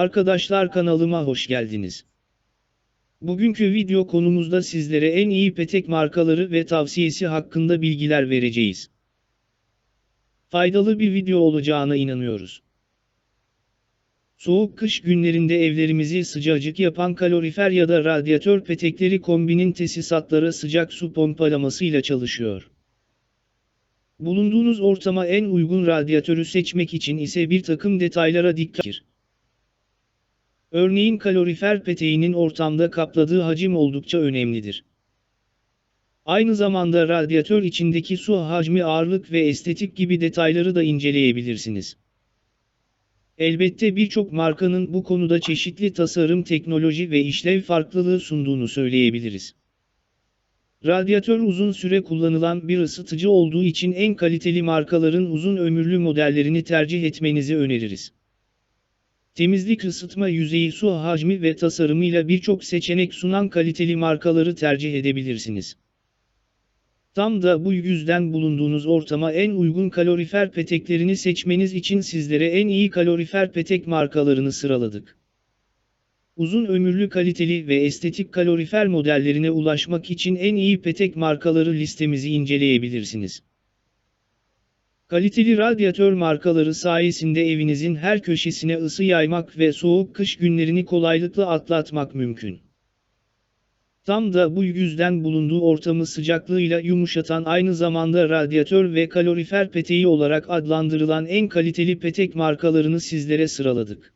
Arkadaşlar kanalıma hoş geldiniz. Bugünkü video konumuzda sizlere en iyi petek markaları ve tavsiyesi hakkında bilgiler vereceğiz. Faydalı bir video olacağına inanıyoruz. Soğuk kış günlerinde evlerimizi sıcacık yapan kalorifer ya da radyatör petekleri kombinin tesisatları sıcak su pompalamasıyla çalışıyor. Bulunduğunuz ortama en uygun radyatörü seçmek için ise bir takım detaylara dikkat edin. Örneğin kalorifer peteğinin ortamda kapladığı hacim oldukça önemlidir. Aynı zamanda radyatör içindeki su hacmi ağırlık ve estetik gibi detayları da inceleyebilirsiniz. Elbette birçok markanın bu konuda çeşitli tasarım teknoloji ve işlev farklılığı sunduğunu söyleyebiliriz. Radyatör uzun süre kullanılan bir ısıtıcı olduğu için en kaliteli markaların uzun ömürlü modellerini tercih etmenizi öneririz. Temizlik ısıtma yüzeyi su hacmi ve tasarımıyla birçok seçenek sunan kaliteli markaları tercih edebilirsiniz. Tam da bu yüzden bulunduğunuz ortama en uygun kalorifer peteklerini seçmeniz için sizlere en iyi kalorifer petek markalarını sıraladık. Uzun ömürlü kaliteli ve estetik kalorifer modellerine ulaşmak için en iyi petek markaları listemizi inceleyebilirsiniz. Kaliteli radyatör markaları sayesinde evinizin her köşesine ısı yaymak ve soğuk kış günlerini kolaylıkla atlatmak mümkün. Tam da bu yüzden bulunduğu ortamı sıcaklığıyla yumuşatan aynı zamanda radyatör ve kalorifer peteği olarak adlandırılan en kaliteli petek markalarını sizlere sıraladık.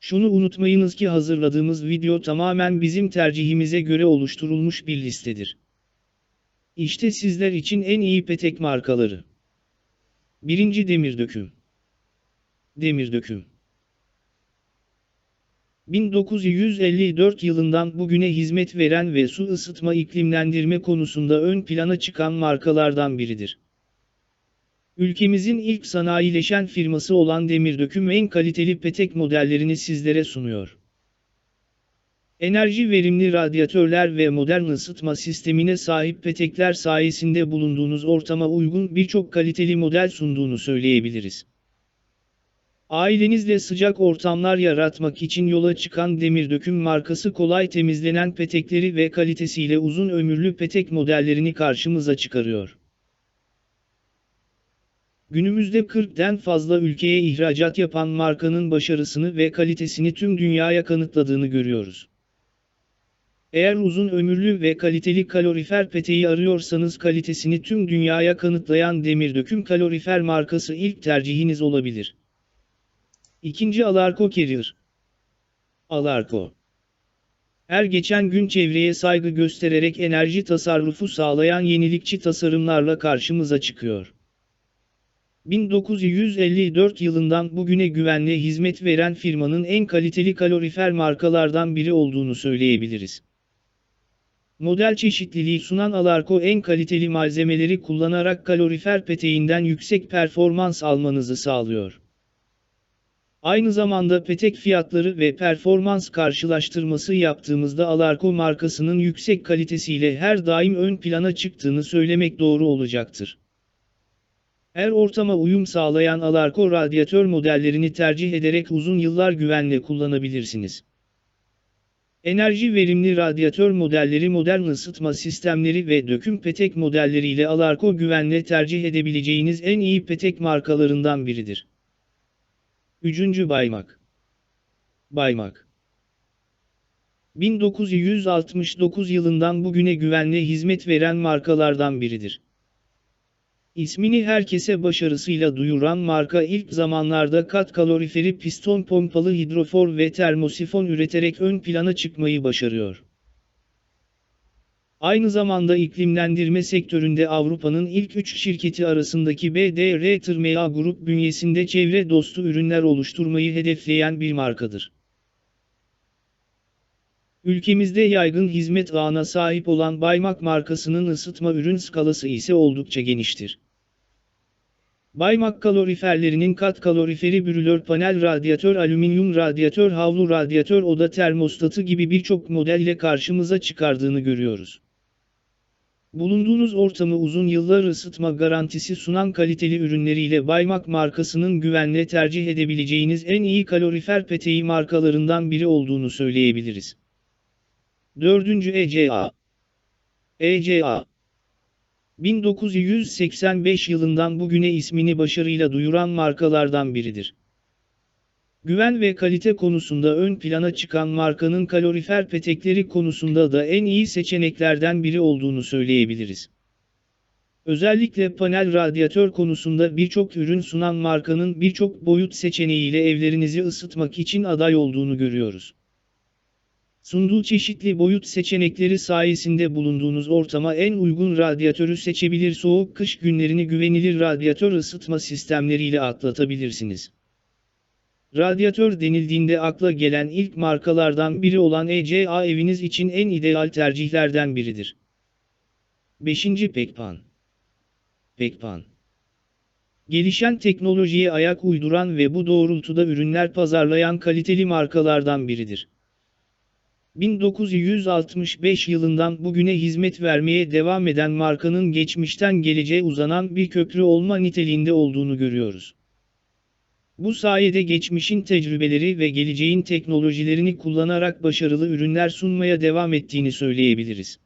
Şunu unutmayınız ki hazırladığımız video tamamen bizim tercihimize göre oluşturulmuş bir listedir. İşte sizler için en iyi petek markaları. 1. Demir döküm. Demir döküm. 1954 yılından bugüne hizmet veren ve su ısıtma iklimlendirme konusunda ön plana çıkan markalardan biridir. Ülkemizin ilk sanayileşen firması olan Demirdöküm en kaliteli petek modellerini sizlere sunuyor. Enerji verimli radyatörler ve modern ısıtma sistemine sahip petekler sayesinde bulunduğunuz ortama uygun birçok kaliteli model sunduğunu söyleyebiliriz. Ailenizle sıcak ortamlar yaratmak için yola çıkan Demirdöküm markası kolay temizlenen petekleri ve kalitesiyle uzun ömürlü petek modellerini karşımıza çıkarıyor. Günümüzde 40'den fazla ülkeye ihracat yapan markanın başarısını ve kalitesini tüm dünyaya kanıtladığını görüyoruz. Eğer uzun ömürlü ve kaliteli kalorifer peteği arıyorsanız kalitesini tüm dünyaya kanıtlayan Demirdöküm kalorifer markası ilk tercihiniz olabilir. İkinci Alarko Carrier. Alarko. Her geçen gün çevreye saygı göstererek enerji tasarrufu sağlayan yenilikçi tasarımlarla karşımıza çıkıyor. 1954 yılından bugüne güvenle hizmet veren firmanın en kaliteli kalorifer markalardan biri olduğunu söyleyebiliriz. Model çeşitliliği sunan Alarko en kaliteli malzemeleri kullanarak kalorifer peteğinden yüksek performans almanızı sağlıyor. Aynı zamanda petek fiyatları ve performans karşılaştırması yaptığımızda Alarko markasının yüksek kalitesiyle her daim ön plana çıktığını söylemek doğru olacaktır. Her ortama uyum sağlayan Alarko radyatör modellerini tercih ederek uzun yıllar güvenle kullanabilirsiniz. Enerji verimli radyatör modelleri modern ısıtma sistemleri ve döküm petek modelleriyle Alarko güvenle tercih edebileceğiniz en iyi petek markalarından biridir. 3. Baymak Baymak 1969 yılından bugüne güvenle hizmet veren markalardan biridir. İsmini herkese başarısıyla duyuran marka ilk zamanlarda kat kaloriferi piston pompalı hidrofor ve termosifon üreterek ön plana çıkmayı başarıyor. Aynı zamanda iklimlendirme sektöründe Avrupa'nın ilk 3 şirketi arasındaki BDR Tırmea Grup bünyesinde çevre dostu ürünler oluşturmayı hedefleyen bir markadır. Ülkemizde yaygın hizmet ağına sahip olan Baymak markasının ısıtma ürün skalası ise oldukça geniştir. Baymak kaloriferlerinin kat kaloriferi brülör panel radyatör alüminyum radyatör havlu radyatör oda termostatı gibi birçok model ile karşımıza çıkardığını görüyoruz. Bulunduğunuz ortamı uzun yıllar ısıtma garantisi sunan kaliteli ürünleriyle Baymak markasının güvenle tercih edebileceğiniz en iyi kalorifer peteği markalarından biri olduğunu söyleyebiliriz. 4. ECA ECA 1985 yılından bugüne ismini başarıyla duyuran markalardan biridir. Güven ve kalite konusunda ön plana çıkan markanın kalorifer petekleri konusunda da en iyi seçeneklerden biri olduğunu söyleyebiliriz. Özellikle panel radyatör konusunda birçok ürün sunan markanın birçok boyut seçeneğiyle evlerinizi ısıtmak için aday olduğunu görüyoruz. Sunduğu çeşitli boyut seçenekleri sayesinde bulunduğunuz ortama en uygun radyatörü seçebilir soğuk kış günlerini güvenilir radyatör ısıtma sistemleriyle atlatabilirsiniz. Radyatör denildiğinde akla gelen ilk markalardan biri olan ECA eviniz için en ideal tercihlerden biridir. 5. Pekpan Pekpan Gelişen teknolojiye ayak uyduran ve bu doğrultuda ürünler pazarlayan kaliteli markalardan biridir. 1965 yılından bugüne hizmet vermeye devam eden markanın geçmişten geleceğe uzanan bir köprü olma niteliğinde olduğunu görüyoruz. Bu sayede geçmişin tecrübeleri ve geleceğin teknolojilerini kullanarak başarılı ürünler sunmaya devam ettiğini söyleyebiliriz.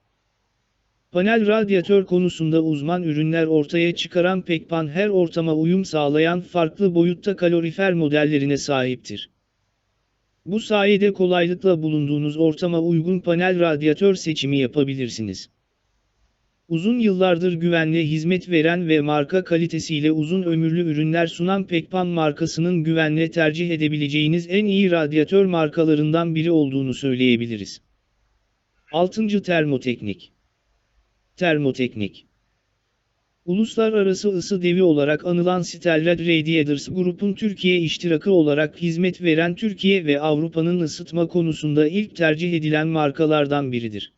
Panel radyatör konusunda uzman ürünler ortaya çıkaran Pekpan her ortama uyum sağlayan farklı boyutta kalorifer modellerine sahiptir. Bu sayede kolaylıkla bulunduğunuz ortama uygun panel radyatör seçimi yapabilirsiniz. Uzun yıllardır güvenli hizmet veren ve marka kalitesiyle uzun ömürlü ürünler sunan Pekpan markasının güvenle tercih edebileceğiniz en iyi radyatör markalarından biri olduğunu söyleyebiliriz. 6. Termoteknik Termoteknik Uluslararası ısı devi olarak anılan Stellar Radiators Group'un Türkiye iştirakı olarak hizmet veren Türkiye ve Avrupa'nın ısıtma konusunda ilk tercih edilen markalardan biridir.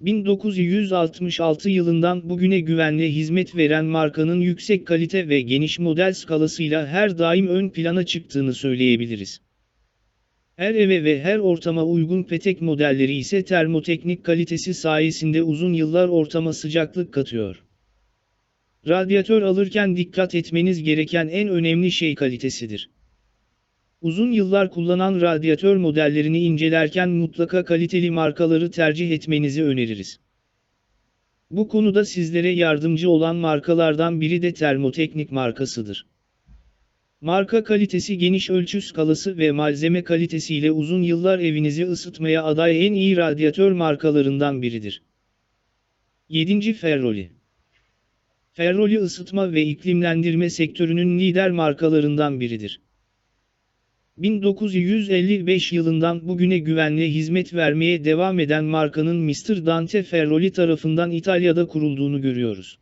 1966 yılından bugüne güvenli hizmet veren markanın yüksek kalite ve geniş model skalasıyla her daim ön plana çıktığını söyleyebiliriz. Her eve ve her ortama uygun petek modelleri ise termoteknik kalitesi sayesinde uzun yıllar ortama sıcaklık katıyor. Radyatör alırken dikkat etmeniz gereken en önemli şey kalitesidir. Uzun yıllar kullanan radyatör modellerini incelerken mutlaka kaliteli markaları tercih etmenizi öneririz. Bu konuda sizlere yardımcı olan markalardan biri de Termoteknik markasıdır. Marka kalitesi geniş ölçü skalası ve malzeme kalitesiyle uzun yıllar evinizi ısıtmaya aday en iyi radyatör markalarından biridir. 7. Ferroli Ferroli ısıtma ve iklimlendirme sektörünün lider markalarından biridir. 1955 yılından bugüne güvenli hizmet vermeye devam eden markanın Mr. Dante Ferroli tarafından İtalya'da kurulduğunu görüyoruz.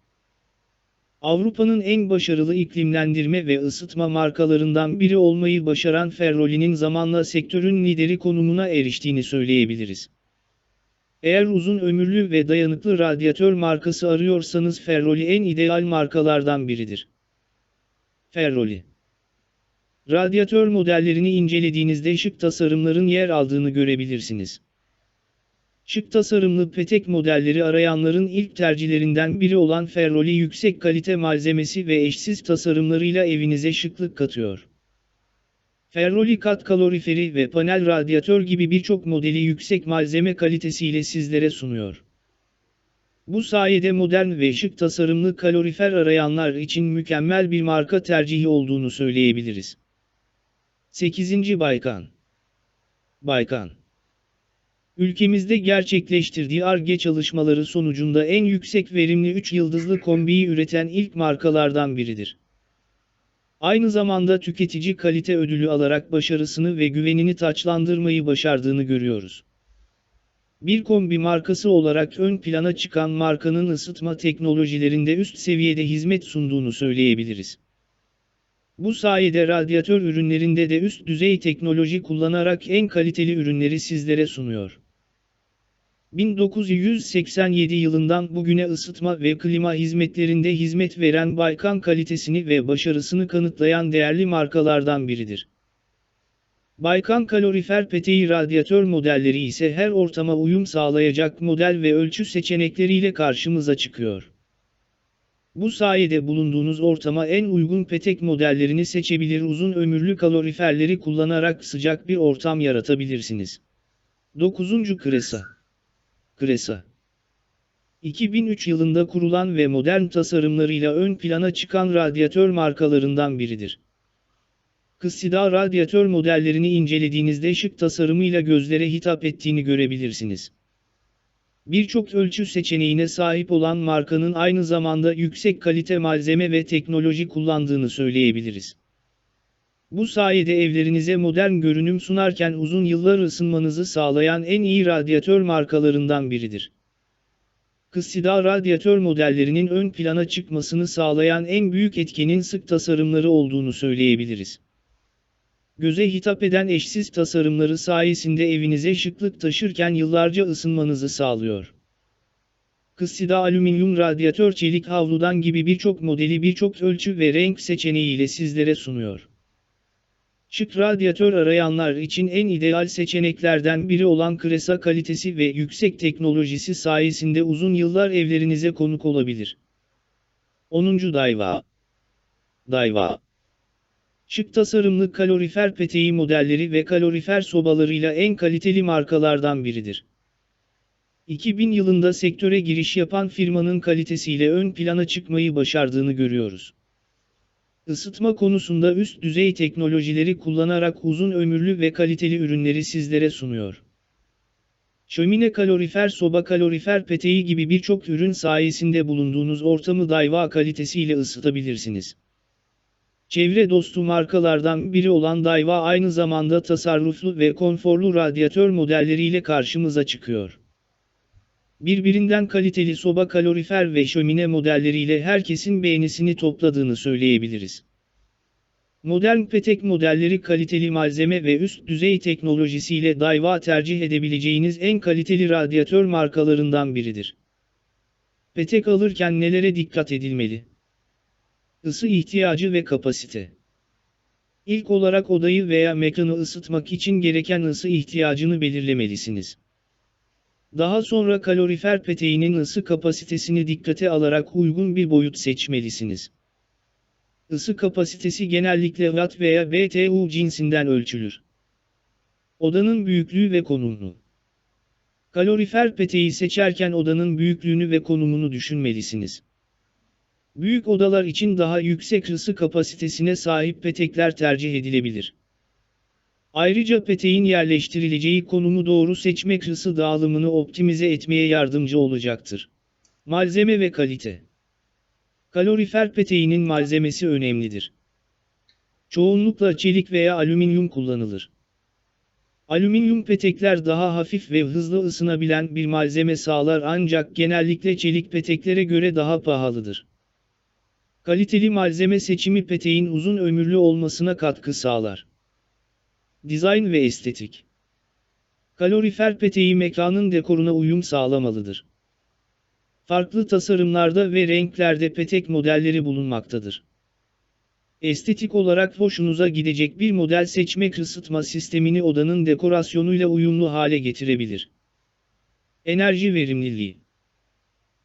Avrupa'nın en başarılı iklimlendirme ve ısıtma markalarından biri olmayı başaran Ferroli'nin zamanla sektörün lideri konumuna eriştiğini söyleyebiliriz. Eğer uzun ömürlü ve dayanıklı radyatör markası arıyorsanız Ferroli en ideal markalardan biridir. Ferroli Radyatör modellerini incelediğinizde şık tasarımların yer aldığını görebilirsiniz. Şık tasarımlı petek modelleri arayanların ilk tercihlerinden biri olan Ferroli yüksek kalite malzemesi ve eşsiz tasarımlarıyla evinize şıklık katıyor. Ferroli kat kaloriferi ve panel radyatör gibi birçok modeli yüksek malzeme kalitesiyle sizlere sunuyor. Bu sayede modern ve şık tasarımlı kalorifer arayanlar için mükemmel bir marka tercihi olduğunu söyleyebiliriz. 8. Baykan Baykan Ülkemizde gerçekleştirdiği ARGE çalışmaları sonucunda en yüksek verimli 3 yıldızlı kombiyi üreten ilk markalardan biridir. Aynı zamanda tüketici kalite ödülü alarak başarısını ve güvenini taçlandırmayı başardığını görüyoruz. Bir kombi markası olarak ön plana çıkan markanın ısıtma teknolojilerinde üst seviyede hizmet sunduğunu söyleyebiliriz. Bu sayede radyatör ürünlerinde de üst düzey teknoloji kullanarak en kaliteli ürünleri sizlere sunuyor. 1987 yılından bugüne ısıtma ve klima hizmetlerinde hizmet veren Baykan kalitesini ve başarısını kanıtlayan değerli markalardan biridir. Baykan kalorifer peteği radyatör modelleri ise her ortama uyum sağlayacak model ve ölçü seçenekleriyle karşımıza çıkıyor. Bu sayede bulunduğunuz ortama en uygun petek modellerini seçebilir uzun ömürlü kaloriferleri kullanarak sıcak bir ortam yaratabilirsiniz. 9. Kresa Kresa 2003 yılında kurulan ve modern tasarımlarıyla ön plana çıkan radyatör markalarından biridir. Kıssida radyatör modellerini incelediğinizde şık tasarımıyla gözlere hitap ettiğini görebilirsiniz. Birçok ölçü seçeneğine sahip olan markanın aynı zamanda yüksek kalite malzeme ve teknoloji kullandığını söyleyebiliriz. Bu sayede evlerinize modern görünüm sunarken uzun yıllar ısınmanızı sağlayan en iyi radyatör markalarından biridir. Kıssida radyatör modellerinin ön plana çıkmasını sağlayan en büyük etkenin sık tasarımları olduğunu söyleyebiliriz. Göze hitap eden eşsiz tasarımları sayesinde evinize şıklık taşırken yıllarca ısınmanızı sağlıyor. Kıssida alüminyum radyatör çelik havludan gibi birçok modeli birçok ölçü ve renk seçeneğiyle sizlere sunuyor. Şık radyatör arayanlar için en ideal seçeneklerden biri olan Kresa kalitesi ve yüksek teknolojisi sayesinde uzun yıllar evlerinize konuk olabilir. 10. Daiwa Daiwa Şık tasarımlı kalorifer peteği modelleri ve kalorifer sobalarıyla en kaliteli markalardan biridir. 2000 yılında sektöre giriş yapan firmanın kalitesiyle ön plana çıkmayı başardığını görüyoruz. Isıtma konusunda üst düzey teknolojileri kullanarak uzun ömürlü ve kaliteli ürünleri sizlere sunuyor. Şömine kalorifer soba kalorifer peteği gibi birçok ürün sayesinde bulunduğunuz ortamı Daiwa kalitesiyle ısıtabilirsiniz. Çevre dostu markalardan biri olan Daiwa aynı zamanda tasarruflu ve konforlu radyatör modelleriyle karşımıza çıkıyor. Birbirinden kaliteli soba kalorifer ve şömine modelleriyle herkesin beğenisini topladığını söyleyebiliriz. Modern petek modelleri kaliteli malzeme ve üst düzey teknolojisiyle Daiwa tercih edebileceğiniz en kaliteli radyatör markalarından biridir. Petek alırken nelere dikkat edilmeli? Isı ihtiyacı ve kapasite. İlk olarak odayı veya mekanı ısıtmak için gereken ısı ihtiyacını belirlemelisiniz. Daha sonra kalorifer peteğinin ısı kapasitesini dikkate alarak uygun bir boyut seçmelisiniz. Isı kapasitesi genellikle Watt veya BTU cinsinden ölçülür. Odanın büyüklüğü ve konumu. Kalorifer peteği seçerken odanın büyüklüğünü ve konumunu düşünmelisiniz. Büyük odalar için daha yüksek ısı kapasitesine sahip petekler tercih edilebilir. Ayrıca peteğin yerleştirileceği konumu doğru seçmek ısı dağılımını optimize etmeye yardımcı olacaktır. Malzeme ve kalite Kalorifer peteğinin malzemesi önemlidir. Çoğunlukla çelik veya alüminyum kullanılır. Alüminyum petekler daha hafif ve hızlı ısınabilen bir malzeme sağlar ancak genellikle çelik peteklere göre daha pahalıdır. Kaliteli malzeme seçimi peteğin uzun ömürlü olmasına katkı sağlar. Dizayn ve estetik Kalorifer peteği mekanın dekoruna uyum sağlamalıdır. Farklı tasarımlarda ve renklerde petek modelleri bulunmaktadır. Estetik olarak hoşunuza gidecek bir model seçmek ısıtma sistemini odanın dekorasyonuyla uyumlu hale getirebilir. Enerji verimliliği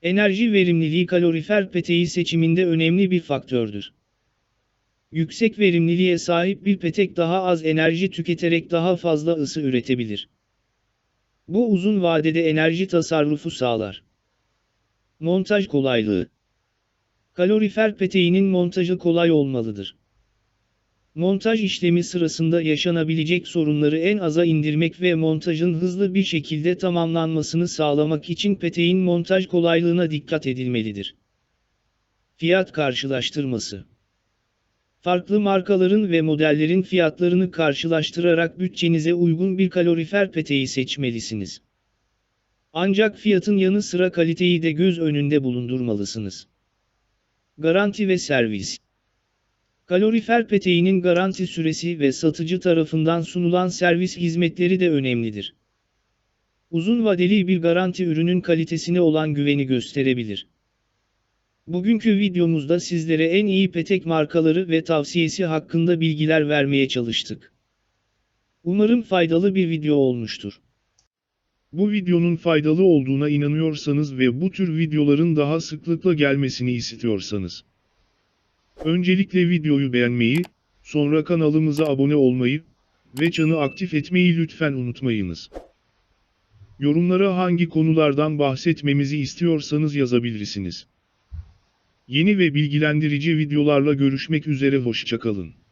Enerji verimliliği kalorifer peteği seçiminde önemli bir faktördür. Yüksek verimliliğe sahip bir petek daha az enerji tüketerek daha fazla ısı üretebilir. Bu uzun vadede enerji tasarrufu sağlar. Montaj kolaylığı Kalorifer peteğinin montajı kolay olmalıdır. Montaj işlemi sırasında yaşanabilecek sorunları en aza indirmek ve montajın hızlı bir şekilde tamamlanmasını sağlamak için peteğin montaj kolaylığına dikkat edilmelidir. Fiyat karşılaştırması Farklı markaların ve modellerin fiyatlarını karşılaştırarak bütçenize uygun bir kalorifer peteği seçmelisiniz. Ancak fiyatın yanı sıra kaliteyi de göz önünde bulundurmalısınız. Garanti ve servis Kalorifer peteğinin garanti süresi ve satıcı tarafından sunulan servis hizmetleri de önemlidir. Uzun vadeli bir garanti ürünün kalitesine olan güveni gösterebilir. Bugünkü videomuzda sizlere en iyi petek markaları ve tavsiyesi hakkında bilgiler vermeye çalıştık. Umarım faydalı bir video olmuştur. Bu videonun faydalı olduğuna inanıyorsanız ve bu tür videoların daha sıklıkla gelmesini istiyorsanız. Öncelikle videoyu beğenmeyi, sonra kanalımıza abone olmayı ve çanı aktif etmeyi lütfen unutmayınız. Yorumlara hangi konulardan bahsetmemizi istiyorsanız yazabilirsiniz. Yeni ve bilgilendirici videolarla görüşmek üzere hoşçakalın.